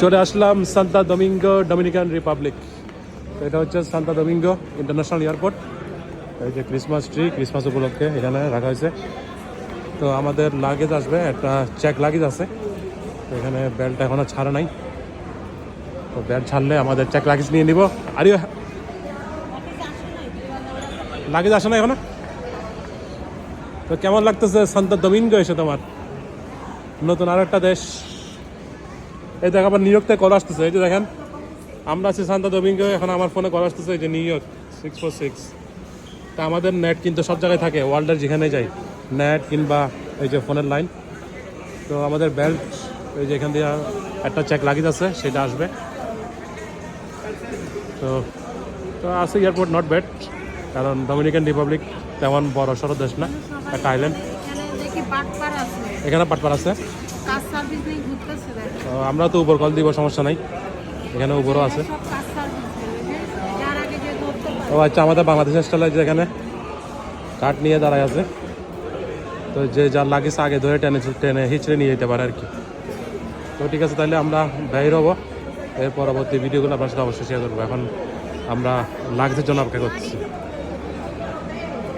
চলে আসলাম Santo Domingo Dominican Republic. এটা হচ্ছে সান্তা ডোমিঙ্গো ইন্টারন্যাশনাল এয়ারপোর্ট। এই যে ক্রিসমাস ট্রি, ক্রিসমাস উপলক্ষে এখানে রাখা হয়েছে। তো আমাদের লাগেজ আসবে, একটা চেক লাগেজ আছে। এখানে বেল্ট এখনও ছাড়া নাই। তো বেল্ট ছাড়লে আমাদের চেক লাগেজ নিয়ে নিব। আরে লাগেজ আসে না এখনও? তো কেমন লাগতেছে সান্তা ডোমিঙ্গো এসে তোমার? নতুন আর একটা দেশ। এই দেখ আবার নিউ ইয়র্ক থেকে কল আসতেছে এই যে দেখেন। আমরা আছি সান্তা ডোমিঙ্গো এখন আমার ফোনে কল আসতেছে এই যে New York six four six তা আমাদের নেট কিন্তু সব জায়গায় থাকে ওয়ার্ল্ডের যেখানে যাই। নেট কিংবা এই যে ফোনের লাইন তো আমাদের বেল্ট এই যে এখান দিয়ে একটা চেক লাগিয়ে আছে সেটা আসবে। তো তো আছে এয়ারপোর্ট নট ব্যাড কারণ ডোমিনিকান রিপাবলিক তেমন বড় সড়ো দেশ না একটা আইল্যান্ড এখানে পাটপার আছে। আমরা তো উপর কল দিব সমস্যা নাই। এখানে উপরও আছে। ও আচ্ছা আমাদের বাংলাদেশের স্টাইলে যেখানে কাঠ নিয়ে দাঁড়ায় আছে। তো যে যার লাগিস আগে ধরে টেনে টেনে হিচড়ে নিয়ে যেতে পারে আর কি। তো ঠিক আছে তাহলে আমরা বের হব। এর পরবর্তী ভিডিওগুলো আপনার সাথে অবশ্যই শেয়ার করব। এখন আমরা লাগজের জন্য অপেক্ষা করতেছি।